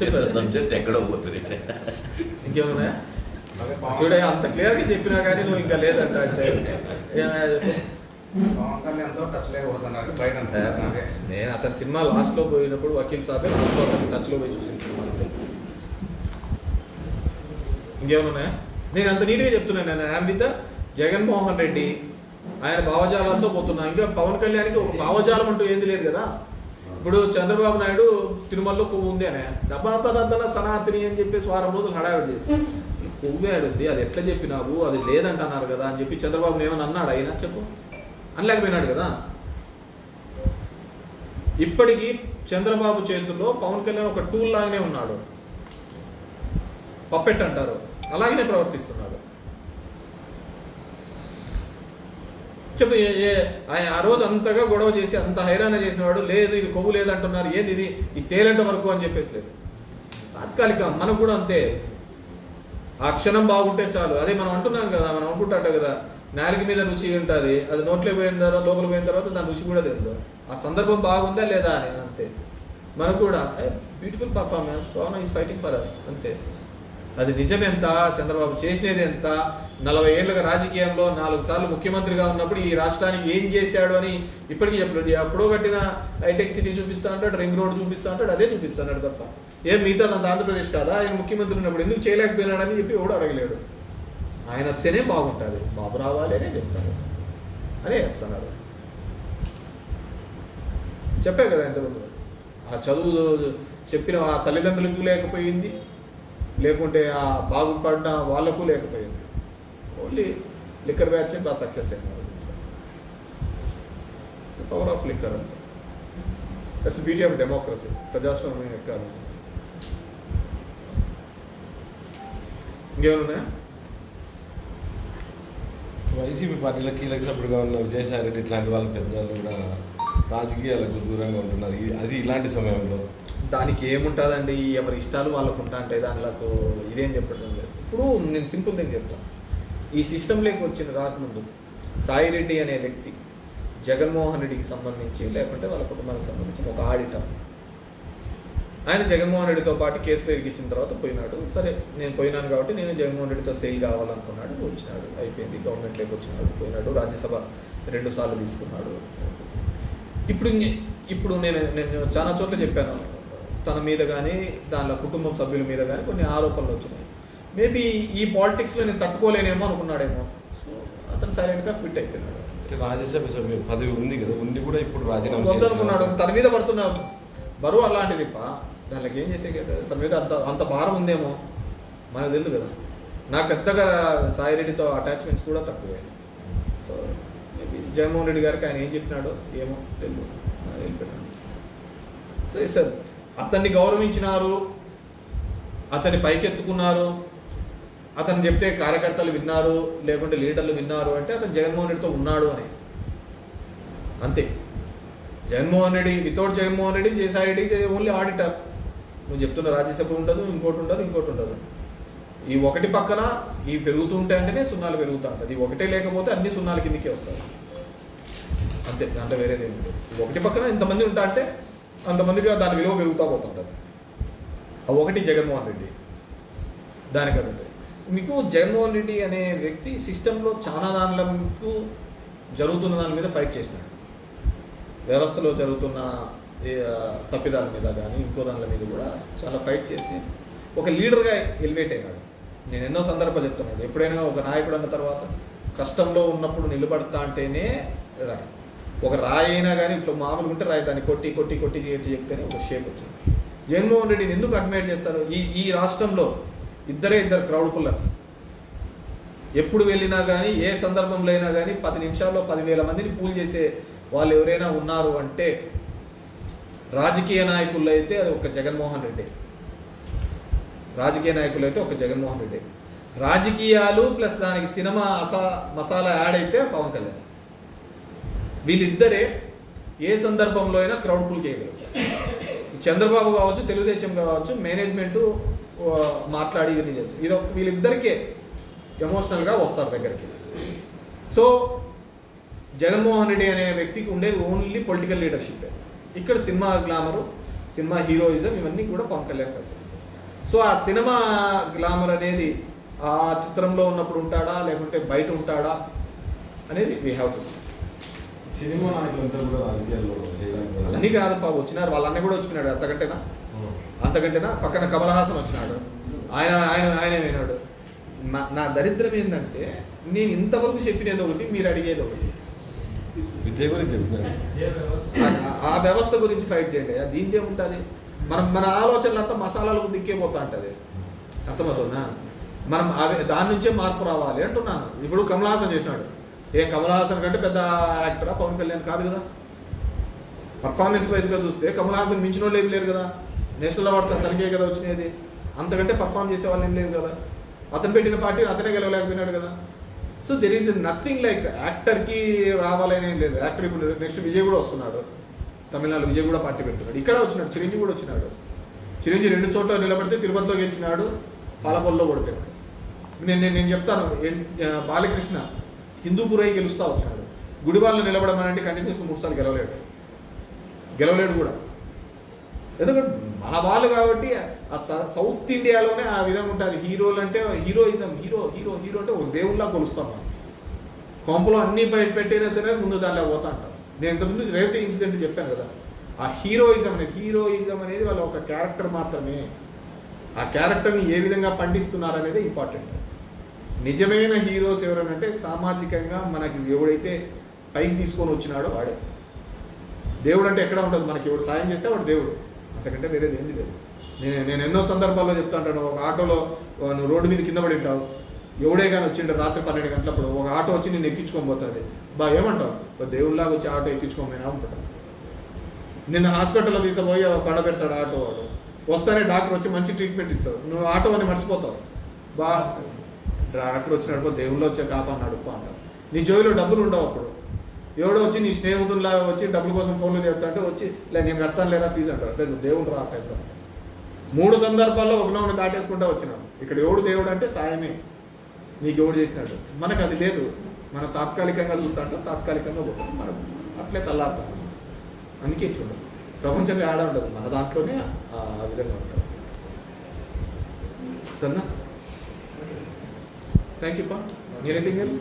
Subject ఎక్కడో పోతుంది. ఇంకేమన్నా చూడే అంత క్లియర్గా చెప్పినా కానీ నువ్వు ఇంకా లేదంట. నేను అతని సినిమా లాస్ట్లో పోయినప్పుడు వకీల్ సాబే లాస్ట్లో అతని టచ్లో పోయి చూసిన సినిమా ఇంకేమన్నా నేను అంత నీట్గా చెప్తున్నాను నేను ఐఎమ్ విత్ జగన్మోహన్ రెడ్డి ఆయన భావజాలంతో పోతున్నా. ఇంకా పవన్ కళ్యాణ్కి భావజాలం అంటూ ఏంది లేదు కదా. ఇప్పుడు చంద్రబాబు నాయుడు తిరుమలలో కొవ్వు ఉంది అనే. దబాతనంతన సనాతని అని చెప్పేసి వారం రోజులు హడావిడి చేసి అసలు కొవ్వు ఆడుంది అది ఎట్లా చెప్పినావు అది లేదంటున్నారు కదా అని చెప్పి చంద్రబాబు ఏమని అన్నాడు? అయినా చెప్పు. అనలేకపోయినాడు కదా. ఇప్పటికీ చంద్రబాబు చేతుల్లో పవన్ కళ్యాణ్ ఒక టూల్ లాగానే ఉన్నాడు. పప్పెట్ అంటారు. అలాగనే ప్రవర్తిస్తున్నాడు. చెప్పు ఆయన ఆ రోజు అంతగా గొడవ చేసి అంత హైరాణ చేసినవాడు లేదు ఇది కొవ్వు లేదంటున్నారు ఏంది ఇది? ఇది తేలేంత వరకు అని చెప్పేసి లేదు. తాత్కాలిక మనకు కూడా అంతే. ఆ క్షణం బాగుంటే చాలు. అదే మనం అంటున్నాం కదా మనం అనుకుంటాట కదా నాలుగు మీద రుచి ఉంటుంది అది నోట్లో పోయిన తర్వాత లోపల పోయిన తర్వాత దాని రుచి కూడా తెలియదు. ఆ సందర్భం బాగుందా లేదా అని అంతే. మనకు కూడా beautiful performance Pawan is fighting for us అంతే. అది నిజం ఎంత చంద్రబాబు చేసినది ఎంత నలభై ఏళ్ళుగా రాజకీయంలో నాలుగు సార్లు ముఖ్యమంత్రిగా ఉన్నప్పుడు ఈ రాష్ట్రానికి ఏం చేశాడు అని ఇప్పటికీ చెప్పలేదు ఎప్పుడో కట్టిన హైటెక్ సిటీ చూపిస్తా అంటాడు రింగ్ రోడ్ చూపిస్తా అంటాడు అదే చూపిస్తాడు తప్ప. ఏం మిగతా అంత ఆంధ్రప్రదేశ్ కాదా? ఆయన ముఖ్యమంత్రి ఉన్నప్పుడు ఎందుకు చేయలేకపోయినాడని చెప్పి ఎవడు అడగలేడు. ఆయన వచ్చేనే బాగుంటుంది. బాబు రావాలి అనే చెప్తారు అనే చెప్తున్నారు చెప్పే కదా ఇంతకుముందు. ఆ చదువు చెప్పిన ఆ తల్లిదండ్రులకు లేకపోయింది. లేకుంటే ఆ బాగుపడిన వాళ్ళకు లేకపోయింది. ఓన్లీ లిక్కర్ బ్యాచ్ బాగా సక్సెస్ అయినారు పవర్ ఆఫ్ లిక్కర్ అంతా. దట్స్ బ్యూటీ ఆఫ్ డెమోక్రసీ ప్రజాస్వామ్యం యొక్క ఇంకేమన్నా వైసీపీ పార్టీలో కీలక సభ్యుడుగా ఉన్న విజయసాయి రెడ్డి ఇట్లాంటి వాళ్ళ పెద్దలు కూడా రాజకీయాలకు దూరంగా ఉంటున్నారు. అది ఇలాంటి సమయంలో దానికి ఏముంటుందండి? ఎవరి ఇష్టాలు వాళ్ళకు ఉంటా అంటే దానిలకు ఇదేం చెప్పడం లేదు. ఇప్పుడు నేను సింపుల్ థింగ్ చెప్తాను ఈ సిస్టంలోకి వచ్చిన రాకముందు సాయి రెడ్డి అనే వ్యక్తి జగన్మోహన్ రెడ్డికి సంబంధించి లేకుంటే వాళ్ళ కుటుంబానికి సంబంధించి ఒక ఆడిటర్. ఆయన జగన్మోహన్ రెడ్డితో పాటు కేసులు ఇరికిచ్చిన తర్వాత పోయినాడు. సరే నేను పోయినాను కాబట్టి నేను జగన్మోహన్ రెడ్డితో సేల్ కావాలనుకున్నాడు వచ్చినాడు. అయిపోయింది. గవర్నమెంట్లోకి వచ్చినాడు పోయినాడు. రాజ్యసభ రెండు సార్లు తీసుకున్నాడు. ఇప్పుడు ఇప్పుడు నేను నేను చాలా చోట్ల చెప్పాను. తన మీద కానీ దానిలో కుటుంబం సభ్యుల మీద కానీ కొన్ని ఆరోపణలు వచ్చినాయి. మేబీ ఈ పాలిటిక్స్లో నేను తట్టుకోలేనేమో అనుకున్నాడేమో. సో అతను సైలెంట్గా క్విట్ అయిపోయినాడు. రాజ్యసభ సభ్యు పదవి ఉంది కదా ఉండి కూడా ఇప్పుడు రాజీనామా వద్దనుకున్నాడు తన మీద పడుతున్న బరువు అలాంటిది దానికి ఏం చేసే కదా తన మీద అంత అంత భారం ఉందేమో. మనకు తెలియదు కదా. నాకు పెద్దగా సాయి రెడ్డితో అటాచ్మెంట్స్ కూడా తక్కువే. సో మేబీ జగన్మోహన్ రెడ్డి గారికి ఆయన ఏం చెప్పినాడో ఏమో తెలియదు వెళ్ళిపోయినాడు సరే సార్ అతన్ని గౌరవించినారు అతన్ని పైకెత్తుకున్నారు అతను చెప్తే కార్యకర్తలు విన్నారు లేకుంటే లీడర్లు విన్నారు అంటే అతను జగన్మోహన్ రెడ్డితో ఉన్నాడు అని. అంతే. Jaganmohan Reddy without Jaganmohan Reddy Jayasai Reddy only auditor నువ్వు చెప్తున్న రాజ్యసభ ఉండదు ఇంకోటి ఉండదు ఇంకోటి ఉండదు. ఈ ఒకటి పక్కన ఈ పెరుగుతూ ఉంటే అంటేనే సున్నాలు పెరుగుతూ ఉంటుంది. ఈ ఒకటే లేకపోతే అన్ని సున్నాల కిందకే వస్తాయి. అంతే దాంట్లో వేరేది ఒకటి పక్కన ఇంతమంది ఉంటా అంటే అంతమందిగా దాని విలువ పెరుగుతూ పోతుంటుంది. ఒకటి జగన్మోహన్ రెడ్డి. దానికి అది మీకు జగన్మోహన్ రెడ్డి అనే వ్యక్తి సిస్టంలో చాలా దానిలకు జరుగుతున్న దాని మీద ఫైట్ చేసినాడు. వ్యవస్థలో జరుగుతున్న తప్పిదాల మీద కానీ ఇంకో దానిల మీద కూడా చాలా ఫైట్ చేసి ఒక లీడర్గా ఎలివేట్ అయినాడు. నేను ఎన్నో సందర్భాలు చెప్తున్నాను. ఎప్పుడైనా ఒక నాయకుడు అన్న తర్వాత కష్టంలో ఉన్నప్పుడు నిలబడతా అంటేనే రాయి. ఒక రాయి అయినా కానీ ఇట్లా మామూలు ఉంటే రాయి దాన్ని కొట్టి కొట్టి కొట్టి కొట్టి చెప్తేనే ఒక షేప్ వచ్చింది. జగన్మోహన్ రెడ్డిని ఎందుకు అడ్మైర్ చేస్తారు? ఈ ఈ రాష్ట్రంలో ఇద్దరే ఇద్దరు క్రౌడ్ పుల్లర్స్ ఎప్పుడు వెళ్ళినా కానీ ఏ సందర్భంలో అయినా కానీ పది నిమిషాల్లో పదివేల మందిని పూల్ చేసే వాళ్ళు ఎవరైనా ఉన్నారు అంటే రాజకీయ నాయకుల్లో అయితే అది ఒక జగన్మోహన్ రెడ్డి. రాజకీయ నాయకులు అయితే ఒక జగన్మోహన్ రెడ్డి. రాజకీయాలు ప్లస్ దానికి సినిమా అసా మసాలా యాడ్ అయితే పవన్ కళ్యాణ్. వీళ్ళిద్దరే ఏ సందర్భంలో అయినా క్రౌడ్ పుల్ చేయగలుగుతారు. చంద్రబాబు కావచ్చు తెలుగుదేశం కావచ్చు మేనేజ్మెంట్ మాట్లాడి ఇవన్నీ చేస్తారు. ఇది ఒక- వీళ్ళిద్దరికే ఎమోషనల్గా వస్తారు దగ్గరికి. సో జగన్మోహన్ రెడ్డి అనే వ్యక్తికి ఉండేది ఓన్లీ పొలిటికల్ లీడర్షిప్ ఇక్కడ సినిమా గ్లామరు సినిమా హీరోయిజం ఇవన్నీ కూడా పవన్ కళ్యాణ్ కలిసి సో ఆ సినిమా గ్లామర్ అనేది ఆ చిత్రంలో ఉన్నప్పుడు ఉంటాడా లేకుంటే బయట ఉంటాడా అనేది we have to see cinema నాయకులంతా కూడా రాజకీయాల్లో అన్నీ కాదప్ప వచ్చినారు వాళ్ళ అన్న కూడా వచ్చినాడు అంతకంటేనా? అంతకంటేనా? పక్కన కమల్ హాసన్ వచ్చినాడు. ఆయన ఆయన ఆయన విన్నాడు. నా నా దరిద్రం ఏంటంటే నేను ఇంతవరకు చెప్పినది ఒకటి మీరు అడిగేది ఒకటి. విద్య గురించి చెప్తున్నాను ఆ- వ్యవస్థ గురించి ఫైట్ చేయండి. దీందే ఉంటుంది. మనం మన ఆలోచనలు అంతా మసాలాలకు దిక్కే పోతా ఉంటుంది. అర్థమవుతుందా? మనం అవి దాని నుంచే మార్పు రావాలి అంటున్నాను. ఇప్పుడు కమల్ హాసన్ చేసినాడు. ఏ కమల్ హాసన్ కంటే పెద్ద యాక్టరా? పవన్ కళ్యాణ్ కాదు కదా. పర్ఫార్మెన్స్ వైజ్గా చూస్తే కమల్ హాసన్ మించిన వాళ్ళు ఏం లేరు కదా. నేషనల్ అవార్డ్స్ అతనికే కదా వచ్చినది. అంతకంటే పర్ఫామ్ చేసే వాళ్ళు ఏం లేదు కదా. అతను పెట్టిన పార్టీ అతనే గెలవలేకపోయినాడు కదా. So there is nothing like యాక్టర్కి రావాలని ఏం లేదు. యాక్టర్ ఇప్పుడు నెక్స్ట్ విజయ్ కూడా వస్తున్నాడు. తమిళనాడు విజయ్ కూడా పార్టీ పెడుతున్నాడు. ఇక్కడ వచ్చినాడు చిరంజీవి కూడా వచ్చినాడు. చిరంజీవి రెండు చోట్ల నిలబడితే తిరుపతిలో గెలిచినాడు పాలకొల్లో ఓడిపోయాడు. నేను నేను చెప్తాను. బాలకృష్ణ హిందూపురై గెలుస్తా వచ్చాడు గుడివాళ్ళు నిలబడమనంటే కంటిన్యూస్ మూడు సార్లు గెలవలేడు. గెలవలేడు కూడా. ఎందుకంటే మన వాళ్ళు కాబట్టి ఆ స- సౌత్ ఇండియాలోనే ఆ విధంగా ఉంటుంది. హీరోలు అంటే హీరోయిజం హీరో హీరో హీరో అంటే ఒక దేవుళ్ళ కొలుస్తాం మనం. కొంపలో అన్ని బయట పెట్టినా సరే ముందు దానిలో పోతా అంటాం. నేను ఇంతకుముందు రేవతి ఇన్సిడెంట్ చెప్పాను కదా. ఆ హీరోయిజం అనేది హీరోయిజం అనేది వాళ్ళ ఒక క్యారెక్టర్ మాత్రమే. ఆ క్యారెక్టర్ని ఏ విధంగా పండిస్తున్నారు అనేది ఇంపార్టెంట్ నిజమైన హీరోస్ ఎవరనంటే సామాజికంగా మనకి ఎవడైతే పైకి తీసుకొని వచ్చినాడో వాడే. దేవుడు అంటే ఎక్కడ ఉంటుంది? మనకి ఎవడు సాయం చేస్తే వాడు దేవుడు. అంతకంటే వేరేది ఏంది లేదు. నేను నేను ఎన్నో సందర్భాల్లో చెప్తా ఉంటాను. ఒక ఆటోలో నువ్వు రోడ్డు మీద కింద పడి ఉంటావు ఎవడే కానీ వచ్చిండు రాత్రి పన్నెండు గంటలప్పుడు ఒక ఆటో వచ్చి నేను ఎక్కించుకొని పోతుంది. బా ఏమంటావు? దేవుళ్ళలాగా వచ్చి ఆటో ఎక్కించుకోమైనా ఉంటాడు నిన్న హాస్పిటల్లో తీసుకుపోయి పడబెడతాడు ఆటో వాడు. వస్తానే డాక్టర్ వచ్చి మంచి ట్రీట్మెంట్ ఇస్తాడు. నువ్వు ఆటో అని మర్చిపోతావు. బా డాక్టర్ వచ్చినప్పుడు దేవుళ్ళు వచ్చే కాపాడినాడు నడుపు అంటారు నీ జోబిలో డబ్బులు ఉండవు అప్పుడు. ఎవడో వచ్చి నీ స్నేహితుల్లా వచ్చి డబ్బుల కోసం ఫోన్లు చేయొచ్చు అంటే వచ్చి లే నేను కడతాను లేదా ఫీజు అంటారు అంటే నువ్వు దేవుడు రా టైప్లో మూడు సందర్భాల్లో ఒకనొకటి దాటేసుకుంటా వచ్చినాం ఇక్కడ ఎవడు దేవుడు అంటే సాయమే. నీకు ఎవడు చేసినాడు? మనకు అది లేదు. మనం తాత్కాలికంగా చూస్తాంటే తాత్కాలికంగా పోతాం మనం అట్లే తల్లారుతాం అందుకే ఇట్లుండదు. ప్రపంచంలో ఆడ ఉండదు. మన దాంట్లోనే ఆ విధంగా ఉంటుంది సరేనా? Thank you, Pa. Anything else?